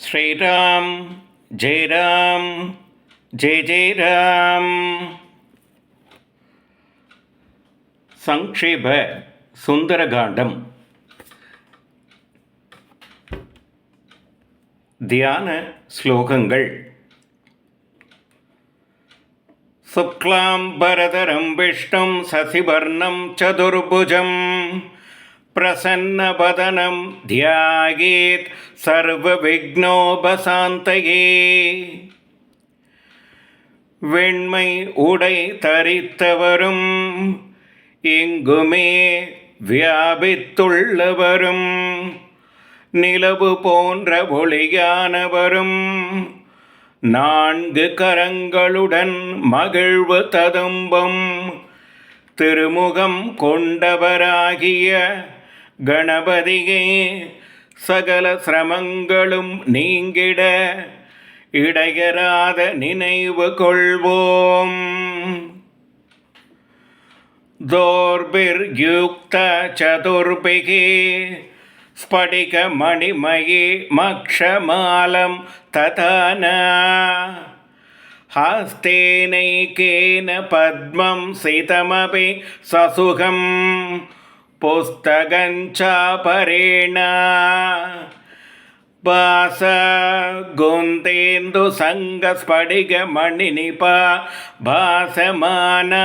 ஸ்ரீராம் ஜெய் ராம் ஜெய் ஜெய் ராம் சங்க்ஷேப சுந்தரகாண்டம் தியான ஸ்லோகங்கள் शुक्लाम्बरधरं विष्णुं ससिवर्णं चतुर्भुजं प्रसन्नवदनं ध्यायेत् सर्वविघ्नोपशान्तये வெண்மை உடை தரித்தவரும் எங்குமே வியாபித்துள்ளவரும் நிலவு போன்ற ஒளியானவரும் நான்கு கரங்களுடன் மகிழ்வு ததும்பும் திருமுகம் கொண்டவராகிய கணபதியே சகல சிரமங்களும் நீங்கிட இடையராத நினைவு கொள்வோம் दोर्भिर्युक्त चतुर्भिः स्फटिकमणिमयी मक्षमालं तथा न हस्तेनैकेन पद्मं सितमपि ससुखं पुस्तकञ्चापरेण भास गोन्तेन्दुसङ्गस्फटिकमणिनिपा भासमाना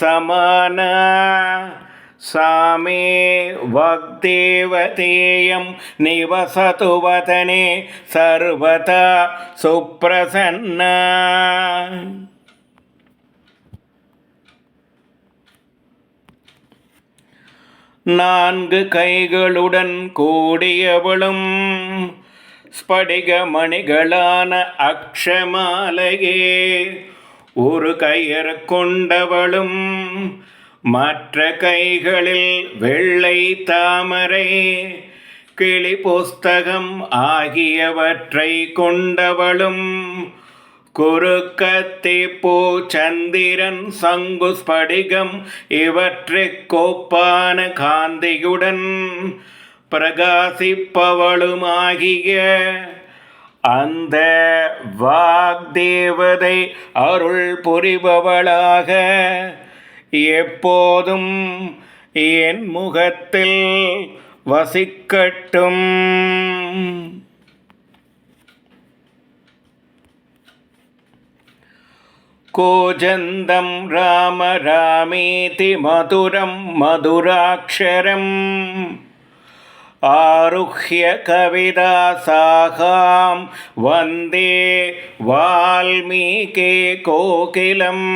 समाना सामे वग्देवतेयं निवसतु वतने सर्वथा सुप्रसन्ना நான்கு கைகளுடன் கூடியவளும் ஸ்படிக மணிகளான அக்ஷமாலையே. ஒரு கயிறு கொண்டவளும் மற்ற கைகளில் வெள்ளை தாமரை. கிளி புஸ்தகம் ஆகியவற்றை கொண்டவளும் குறுக்கத்தி பூ சந்திரன் சங்கு ஸ்படிகம் இவற்றைக் கோப்பான காந்தியுடன் பிரகாசிப்பவளுமாகிய அந்த வாக்தேவதை அருள் புரிபவளாக எப்போதும் என் முகத்தில் வசிக்கட்டும். கோஜந்தம் ராம ராமேதி மதுரம் மதுராட்சரம் ஆருஹ்ய கவிதா சாகாம் வந்தே வால்மீகே கோகிலம்.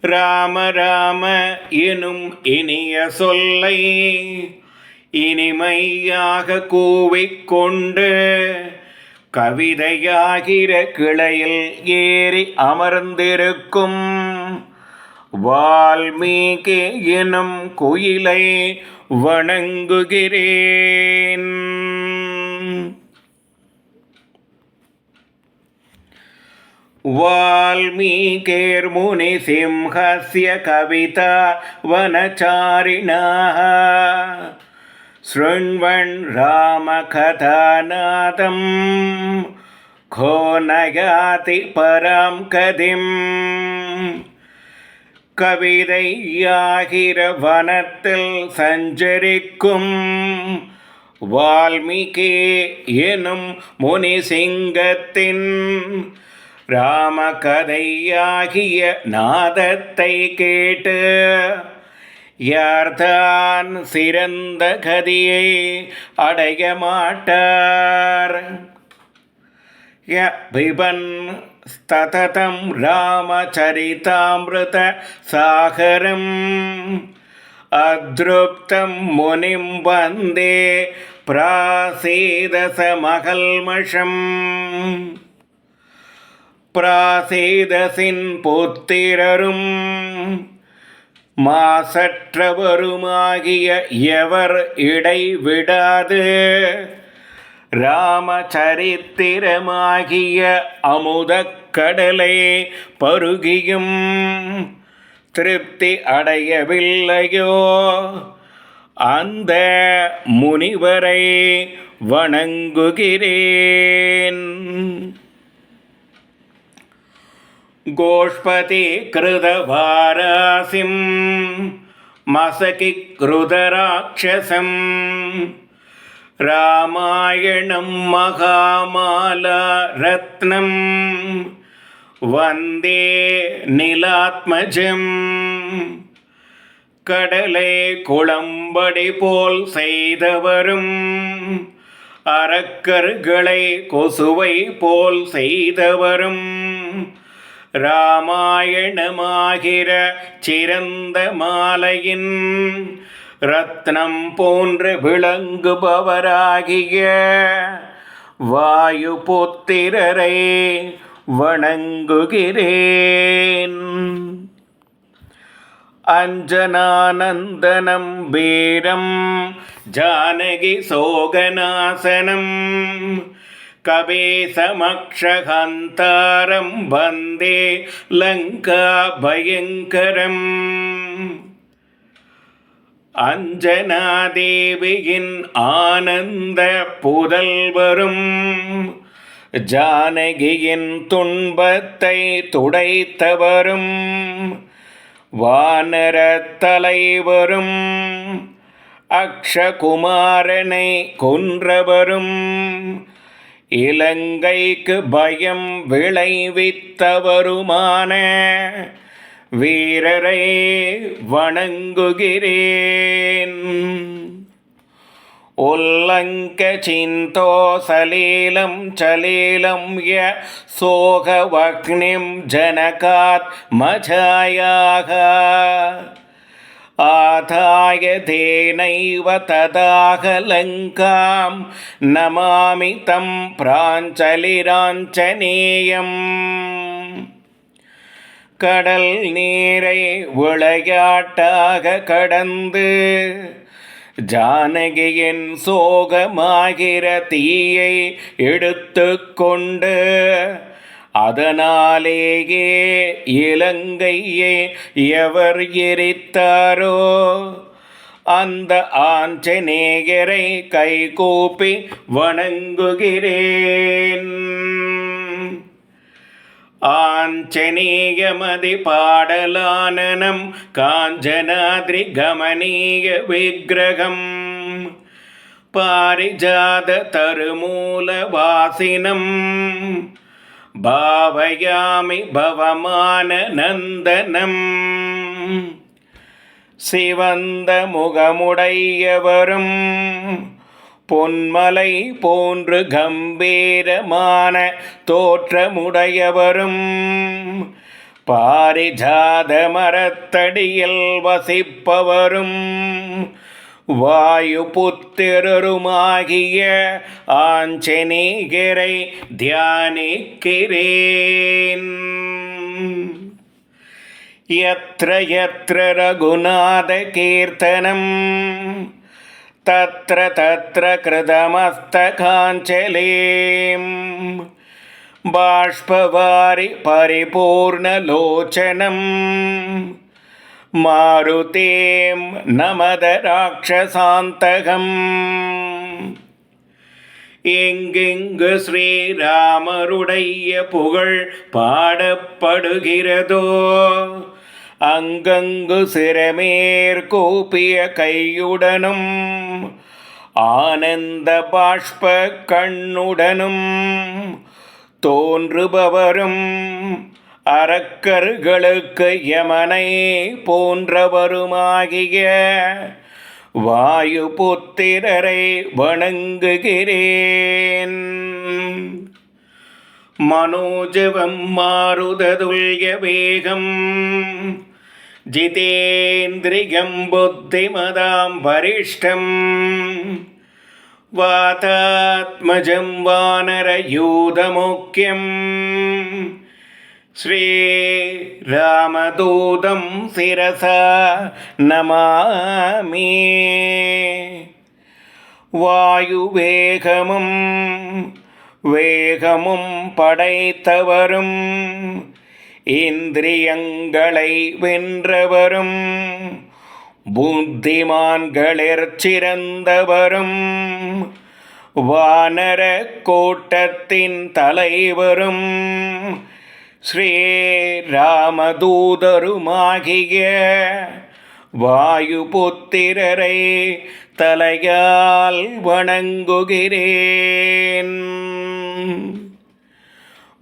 ராம ராம எனும் இனிய சொல்லை இனிமையாக கூவிக்கொண்டு கவிதையாகிற கிளையில் ஏறி அமர்ந்திருக்கும் வால்மீகி எனும் குயிலை வணங்குகிறேன் वाल्मीकिर्मुनिसिंहस्य कविता वनचारिणाः शृण्वन् रामकथानादं खो नयाति परां कदिम् கவிதையாகிற வனத்தில் சஞ்சரிக்கும் வால்மீகி எனும் முனிசிங்கத்தின் ராமகதையாகிய நாதத்தை கேட்டு யார்தான் சிறந்த கதியை அடைய மாட்டார்? விபன் ஸ்தததம் ராமச்சரிதாமிருத சாகரம். அதிருப்தம் முனிம் வந்தே பிராசேதசமகல்மஷம். பிராசேதசின் புத்திரரும் மாசற்றவருமாகிய எவர் இடைவிடாது ராமச்சரித்திரமாகிய அமுதக் கடலை பருகியும். திருப்தி அடையவில்லையோ? அந்த முனிவரை வணங்குகிறேன். गोष्पति कृतवारासिं मसकि कृतराक्षसं रामायणं महामालारत्नं वन्दे நிலாத்மஜம் கடலை குளம்படி போல் செய்தவரும் அரக்கர்களை கொசுவை போல் செய்தவரும் ராமாயணமாகிற சிறந்த மாலையின் ரத்னம் போன்று விளங்குபவராகிய வாயு புத்திரரை வணங்குகிறேன். அஞ்சனானந்தனம் வீரம் ஜானகி சோகநாசனம் கவேசமக்ஷகாந்தாரம் வந்தே லங்கா பயங்கரம் அஞ்சனாதேவியின் ஆனந்த புதல்வரும் ஜானகியின் துன்பத்தை துடைத்தவரும் வானர தலைவரும் அக்ஷகுமாரனை கொன்றவரும். இலங்கைக்கு பயம் விளைவித்தவருமான வீரரை வணங்குகிறேன். உல்லங்க சிந்தோ சலீலம் சலீலம் ய சோகவக்னிம் ஜனகாத் மஜாயாக. ஆதாய தேனைவ ததாகலங்காம் நமாமி தம் பிராஞ்சலிராஞ்சனேயம் கடல் நீரை விளையாட்டாக கடந்து ஜானகியின் சோகமாகிற தீயை எடுத்து கொண்டு அதனாலேயே இலங்கையை எவர் எரித்தாரோ? அந்த ஆஞ்சநேயரை கைகூப்பி வணங்குகிறேன். ஆஞ்சநேயமதி பாடலானனம் காஞ்சனாதிரி கமனீய விக்கிரகம். பாரிஜாத தருமூல வாசினம். பாவயாமி பவமானநந்தனம் சிவந்த முகமுடையவரும் பொன்மலை போன்று கம்பீரமான தோற்றமுடையவரும் பாரிஜாத மரத்தடியில் வசிப்பவரும் வாயு புத்திரருமாகிய ஆஞ்சநேகரை தியானிக்கிறேன் यत्र यत्र रघुनाथकीर्तनं तत्र तत्र कृतमस्तकाञ्चलीं बाष्पवारि परिपूर्णलोचनं மாருதேம் நமத ராட்சசாந்தகம் எங்கெங்கு ஸ்ரீராமருடைய புகழ் பாடப்படுகிறதோ அங்கங்கு சிறமேற் கூப்பிய கையுடனும் ஆனந்த பாஷ்ப கண்ணுடனும் தோன்றுபவரும் அறக்கருகளுக்கு யமனை போன்றவருமாகிய வாயு புத்திரரை வணங்குகிறேன். மனோஜவம் மாருததுல்ய வேகம் ஜிதேந்திரியம் புத்திமதாம் வரிஷ்டம். வாதாத்மஜம் வானரயூதமுக்கியம் श्रीरामदूतं शिरसा नमामि வாயுவேகமும் வேகமும் படைத்தவரும் இந்திரியங்களை வென்றவரும் புத்திமான்களிற் சிறந்தவரும் வானர கூட்டத்தின் தலைவரும் ஸ்ரீராமதூதருமாகிய வாயுபுத்திரரை தலையால் வணங்குகிறேன்.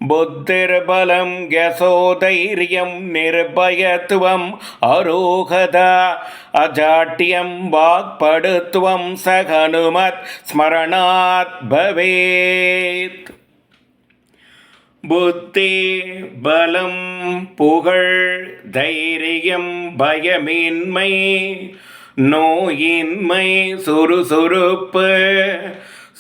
புத்திர்பலம் யசோதைரியம் நிர்பயத்துவம் அரோகதா அஜாட்டியம் வாக்படுத்துவம் சகனுமத் ஸ்மரணாத் பவேத். புத்தி பலம் புகழ் தைரியம் பயமின்மை நோயின்மை சுறுசுறுப்பு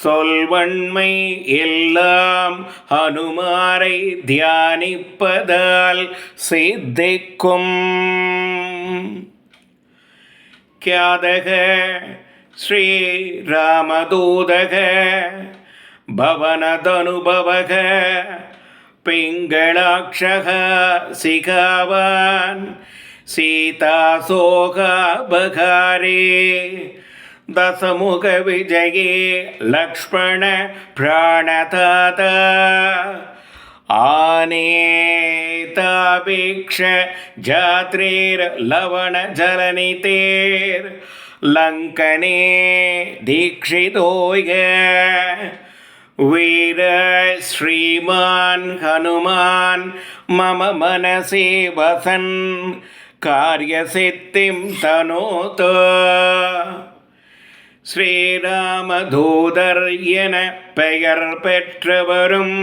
சொல்வன்மை எல்லாம் ஹனுமாரை தியானிப்பதால் சித்திக்கும். கியாதக ஸ்ரீராமதூதக பவனதனுபவக पिङ्गलाक्षः शिखावान् सीतासोगाबघारे दशमुखविजये लक्ष्मणप्राणदात आनेतापेक्ष जात्रेर्लवणजलनितेर्लङ्कने दीक्षितोय वीर श्रीमान् हनुमान् मम मनसि वसन् कार्यसिद्धिं तनोत ஸ்ரீராமதூதர் என பெயர் பெற்றவரும்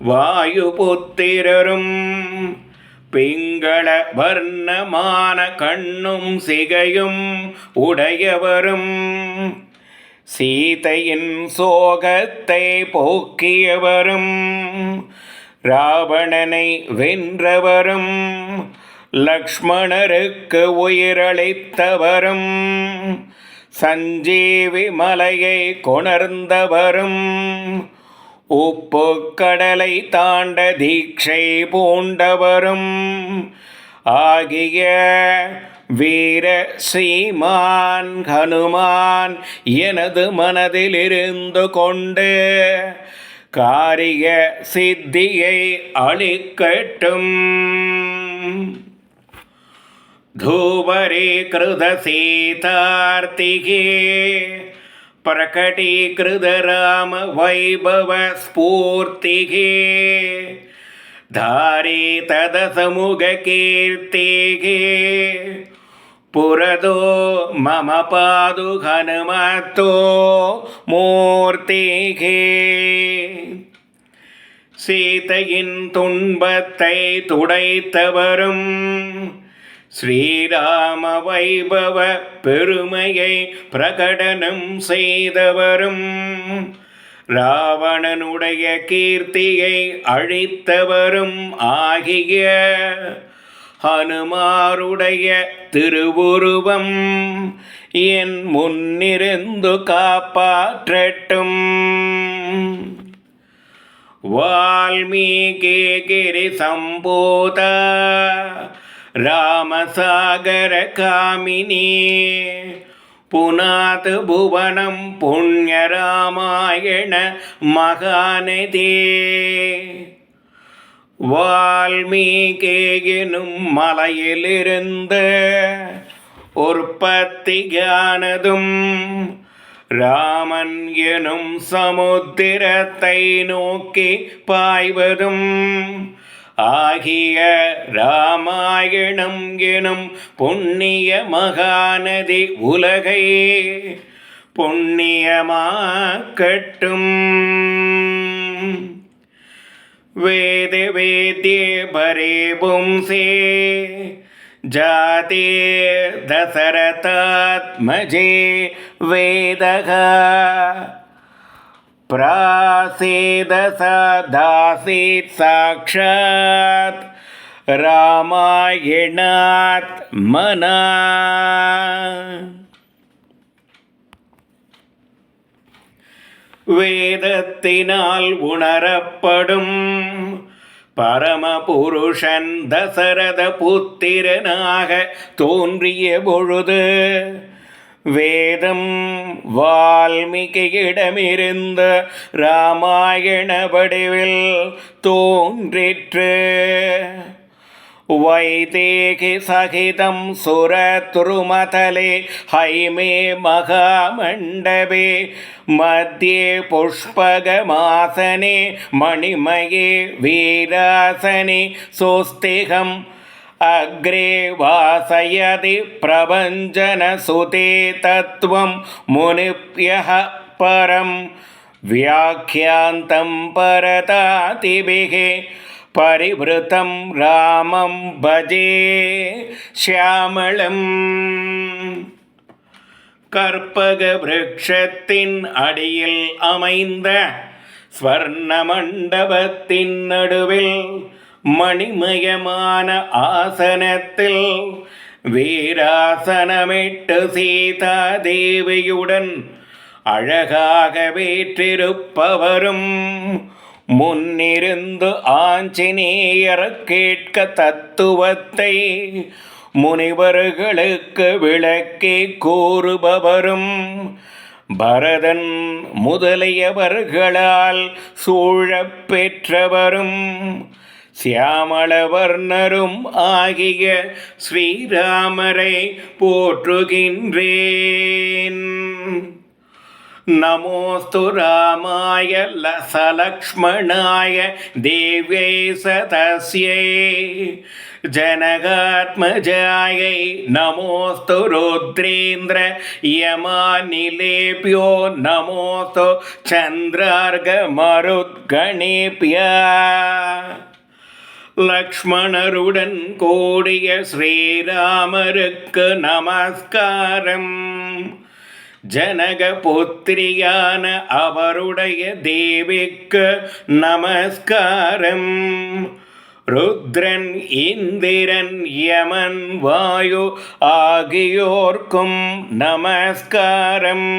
வாயுபுத்திரரும் பிங்கள வர்ணமான கண்ணும் சிகையும் உடையவரும் சீதையின் சோகத்தை போக்கியவரும் ராவணனை வென்றவரும் லக்ஷ்மணருக்கு உயிரளித்தவரும் சஞ்சீவி மலையை கொணர்ந்தவரும். உப்பு கடலை தாண்ட தீட்சை பூண்டவரும். ஆகிய வீர சீமான் ஹனுமான் எனது மனதில் இருந்து கொண்டு காரிய சித்தியை அளிக்கட்டும் धूपरीकृतसीतार्तिके प्रकटीकृतरामवैभवस्फूर्तिः धारितदसमुखकीर्तिः पुरदो मम पादु हनुमतो மூர்த்திகே சீதையின் துன்பத்தை துடைத்தவரும் ஸ்ரீராம வைபவ பெருமையை பிரகடனம் செய்தவரும் ராவணனுடைய கீர்த்தியை அழித்தவரும் ஆகிய ஹனுமாருடைய திருவுருவம் என் முன்னிருந்து காப்பாற்றட்டும். வால்மீகி கிரி சம்போத ராமசாகர காமினி புனாத் புவனம் புண்ணிய ராமாயண மகாநதி. வால்மீகேயினும் மலையிலிருந்து உற்பத்தியானதும் ராமன் எனும் சமுத்திரத்தை நோக்கி பாய்வதும் ஆகிய ராமாயணம் எனும் புண்ணிய மகாநதி உலகை புண்ணியமாக்கட்டும். वेद वेद्ये परे पुंसे जाते दशरथात्मजे वेदः प्रासेदसदासीत् साक्षात् रामायणात् मना வேதத்தினால் உணரப்படும். பரமபுருஷன் தசரத புத்திரனாக தோன்றிய பொழுது வேதம் வால்மீகியிடமிருந்த ராமாயண வடிவில் தோன்றிற்று. वैदेहि सहितं सुरतुरुमतले हैमे महामण्डपे मध्ये पुष्पगमासने मणिमये वीरासने सोस्तिहम् अग्रे वासयति प्रभञ्जनसुते तत्त्वं मुनिभ्यः परं व्याख्यान्तं परतातिभिः परिवृतं रामं भजे श्यामळम् கற்பக விருட்சத்தின் அடியில் அமைந்த ஸ்வர்ண மண்டபத்தின் நடுவில் மணிமயமான ஆசனத்தில் வீராசனமிட்டு சீதா தேவியுடன் அழகாக வீற்றிருப்பவரும் முன்னிருந்து ஆஞ்சநேயர் கேட்க தத்துவத்தை முனிவர்களுக்கு விளக்கி கூறுபவரும் பரதன் முதலியவர்களால் சூழப்பெற்றவரும் சியாமளவர்ணரும் ஆகிய ஸ்ரீராமரை போற்றுகின்றேன். नमोऽस्तु रामाय लसलक्ष्मणाय देव्यै सतस्यै जनगात्मजायै नमोऽस्तु रुद्रेन्द्र यमानिलेभ्यो नमोऽस्तु சந்திரார்கமருத்கணேபிய லக்ஷ்மணருடன் கூடிய ஸ்ரீராமருக்கு நமஸ்காரம் ஜனகபுத்திரியான அவருடைய தேவிக்கு நமஸ்காரம். ருத்ரன் இந்திரன் யமன் வாயு ஆகியோர்க்கும் நமஸ்காரம்.